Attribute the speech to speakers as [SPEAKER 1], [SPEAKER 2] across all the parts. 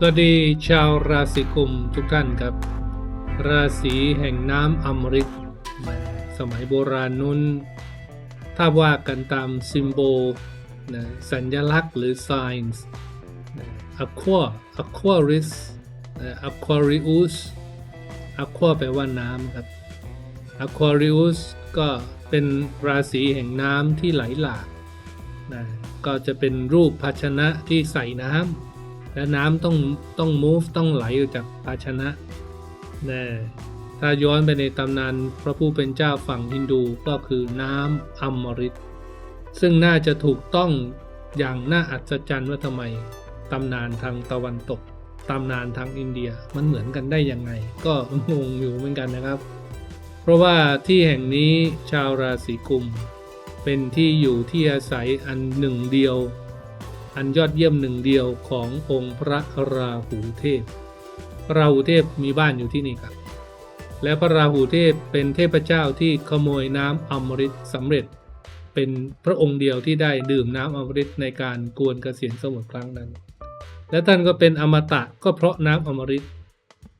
[SPEAKER 1] สวัสดีชาวราศีกุมทุกท่านครับ ราศีแห่งน้ำอมฤตสมัยโบราณนู้น ถ้าว่ากันตามซิมโบลนะสัญลักษณ์หรือ signs นะ aqua aquaris นะ aquarius aqua แปลว่าน้ำครับ aquarius ก็เป็นราศีแห่งน้ำที่ไหลหลากนะก็จะเป็นรูปภาชนะที่ใส่น้ำ และน้ำต้องต้อง move ต้องไหลออกจากภาชนะนะถ้าย้อนไปในตำนานพระผู้เป็นเจ้าฝั่งฮินดูก็คือน้ำอมฤตซึ่งน่าจะถูกต้องอย่างน่าอัศจรรย์ว่าทำไมตำนานทางตะวันตกตำนานทางอินเดียมันเหมือนกันได้ยังไง ก็งงอยู่เหมือนกันนะครับ เพราะว่าที่แห่งนี้ชาวราศีกุม เป็นที่อยู่ที่อาศัยอันหนึ่งเดียว อันยอดเยี่ยมหนึ่งเดียวขององค์พระราหูเทพพระราหูเทพมีบ้านอยู่ที่นี่ครับ และพระราหูเทพเป็นเทพเจ้าที่ขโมยน้ำอมฤตสำเร็จ เป็นพระองค์เดียวที่ได้ดื่มน้ำอมฤตในการกวนเกษียณสมุทรครั้งนั้น และท่านก็เป็นอมตะก็เพราะน้ำอมฤต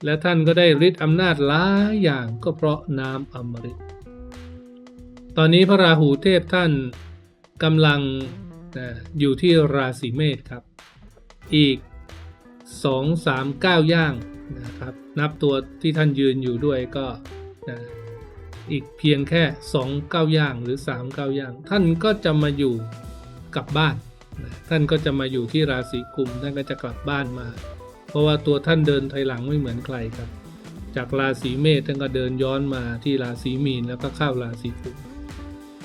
[SPEAKER 1] และท่านก็ได้ฤทธิ์อำนาจหลายอย่างก็เพราะน้ำอมฤตตอนนี้พระราหูเทพท่านกำลัง นะอยู่ที่ราศีเมษครับ อีก 2 3 9 ย่างนะครับ นับตัวที่ท่านยืนอยู่ด้วยก็นะอีกเพียงแค่ 2 9 ย่างหรือ 3 9 ย่าง ท่านก็จะมาอยู่กลับบ้านนะท่านก็จะมาอยู่ที่ราศีกุมท่านก็จะกลับบ้านมา เพราะว่าตัวท่านเดินถอยหลังไม่เหมือนใครครับ จากราศีเมษท่านก็เดินย้อนมาที่ราศีมีนแล้วก็เข้าราศีกุม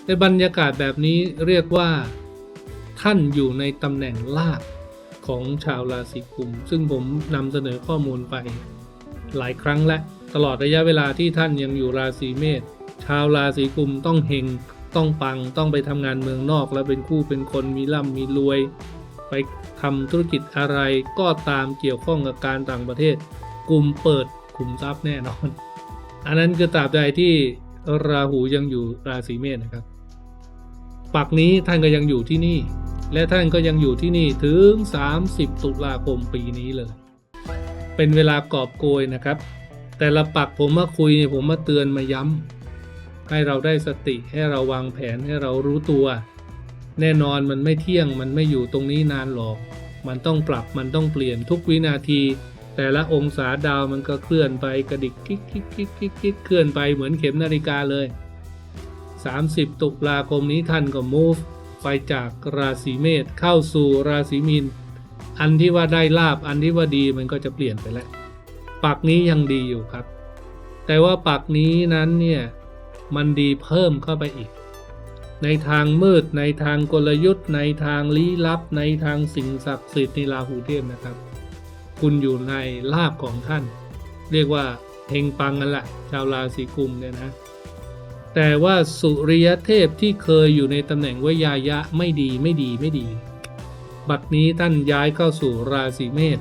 [SPEAKER 1] ในบรรยากาศแบบนี้เรียกว่า ท่านอยู่ในตำแหน่งลาภของชาวราศีกุม ซึ่งผมนำเสนอข้อมูลไป หลายครั้งและ ตลอดระยะเวลาที่ท่านยังอยู่ราศีเมษชาวราศีกุมต้องเฮงต้องปังต้องไปทำงานเมืองนอก แล้วเป็นคู่เป็นคนมีร่ำมีรวย ไปทำธุรกิจอะไรก็ตามเกี่ยวข้องกับการต่างประเทศกลุ่มเปิดขุมทรัพย์แน่นอน อันนั้นคือตราบใดที่ราหูยังอยู่ราศีเมษนะครับ ปักนี้ท่านก็ยังอยู่ที่นี่ และท่านก็ยังอยู่ที่นี่ถึง 30 ตุลาคมปีนี้เลย เป็นเวลากอบโกยนะครับ แต่ละปักผมมาคุยเนี่ยผมมาเตือนมาย้ำให้เราได้สติให้เราวางแผนให้เรารู้ตัว แน่นอนมันไม่เที่ยงมันไม่อยู่ตรงนี้นานหรอก มันต้องปรับมันต้องเปลี่ยนทุกวินาที แต่ละองศาดาวมันก็เคลื่อนไปกระดิกกิ๊กกิ๊กกิ๊กกิ๊กกิ๊กเคลื่อนไปเหมือนเข็มนาฬิกาเลย 30 ตุลาคมนี้ท่านก็ move ไปจากราศีเมษเข้าสู่ราศีมีน อันที่ว่าได้ลาบอันที่ว่าดีมันก็จะเปลี่ยนไปแล้วปักนี้ยังดีอยู่ครับ แต่ว่าปักนี้นั้นเนี่ยมันดีเพิ่มเข้าไปอีก ในทางมืดในทางกลยุทธ์ ในทางลี้ลับ ในทางสิ่งศักดิ์สิทธิ์ในราหูเทพนะครับ คุณอยู่ในลาบของท่าน เรียกว่าเฮงปังกันแหละชาวราศีกุมเนี่ยนะ แต่ว่าสุริยเทพที่เคยอยู่ในตำแหน่งวิยายะไม่ดีไม่ดีไม่ดี บัดนี้ท่านย้ายเข้าสู่ราศีเมษ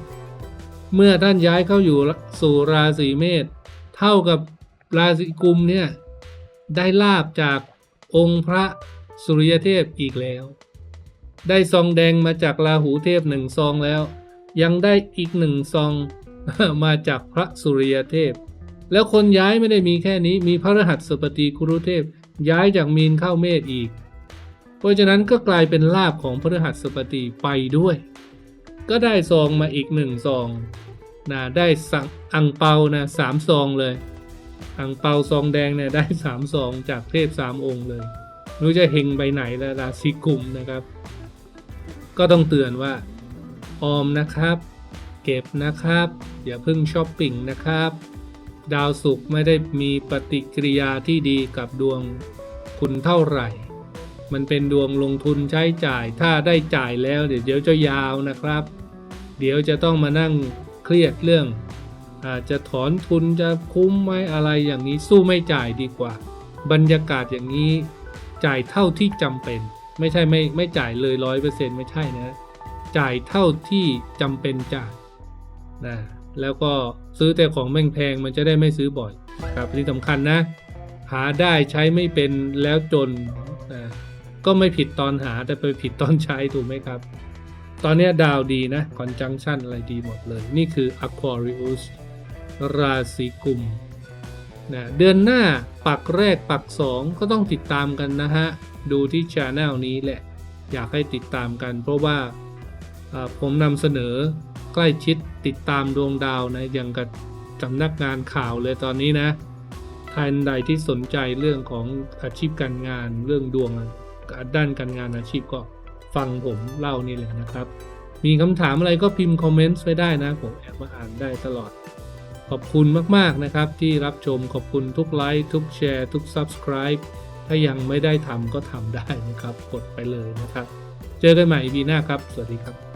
[SPEAKER 1] เมื่อท่านย้ายเข้าอยู่สู่ราศีเมษเท่ากับราศีกุมเนี่ยได้ลาบจากองค์พระสุริยเทพอีกแล้ว ได้ซองแดงมาจากราหูเทพหนึ่งซองแล้ว ยังได้อีกหนึ่งซองมาจากพระสุริยเทพ แล้วคนย้ายไม่ได้มีแค่นี้ มีพระรหัสสปฏิคุรุเทพ ย้ายจากมีนเข้าเมษอีก เพราะฉะนั้นก็กลายเป็นลาบของพระรหัสสปฏิไปด้วย ก็ได้ซองมาอีกหนึ่งซองนะได้สังอังเปานะสามซองเลยอังเปาซองแดงเนี่ยได้สามซองจากเทพสามองค์เลยรู้จะเฮงไปไหนแล้วราศีกุมนะครับ ก็ต้องเตือนว่า ออมนะครับ เก็บนะครับ อย่าเพิ่งช้อปปิ้งนะครับ ดาวศุกร์ไม่ได้มีปฏิกิริยาที่ดีกับดวงคุณเท่าไหร่ มันเป็นดวงลงทุนใช้จ่าย ถ้าได้จ่ายแล้วเดี๋ยวเดี๋ยวจะยาวนะครับ เดี๋ยวจะต้องมานั่งเครียดเรื่อง อาจจะถอนทุนจะคุ้มไหมอะไรอย่างนี้สู้ไม่จ่ายดีกว่า บรรยากาศอย่างนี้จ่ายเท่าที่จำเป็น ไม่ใช่ไม่ไม่จ่ายเลยร้อยเปอร์เซ็นต์ไม่ใช่นะ จ่ายเท่าที่จำเป็นจ่ายนะ แล้วก็ซื้อแต่ของแม่งแพงมันจะได้ไม่ซื้อบ่อยครับที่สำคัญนะ หาได้ใช้ไม่เป็นแล้วจนก็ไม่ผิดตอนหาแต่ไปผิดตอนใช้ถูกไหมครับ ตอนนี้ดาวดีนะ conjunction อะไรดีหมดเลย นี่คือ Aquarius ราศีกุมนะเดือนหน้าปักแรกปักสองก็ต้องติดตามกันนะฮะ ดูที่ Channel นี้แหละ อยากให้ติดตามกัน เพราะว่าผมนำเสนอ ใกล้ชิดติดตามดวงดาวนะอย่างกับสำนักงานข่าวเลยตอนนี้นะท่านใดที่สนใจเรื่องของอาชีพการงานเรื่องดวงด้านการงานอาชีพก็ฟังผมเล่านี่แหละนะครับ มีคำถามอะไรก็พิมพ์คอมเมนต์ไว้ได้นะ ผมแอบมาอ่านได้ตลอด ขอบคุณมากๆนะครับ ที่รับชมขอบคุณทุกไลค์ทุกแชร์ทุก Subscribe ถ้ายังไม่ได้ทำก็ทำได้นะครับ กดไปเลยนะครับ เจอกันใหม่ EP หน้าครับ สวัสดีครับ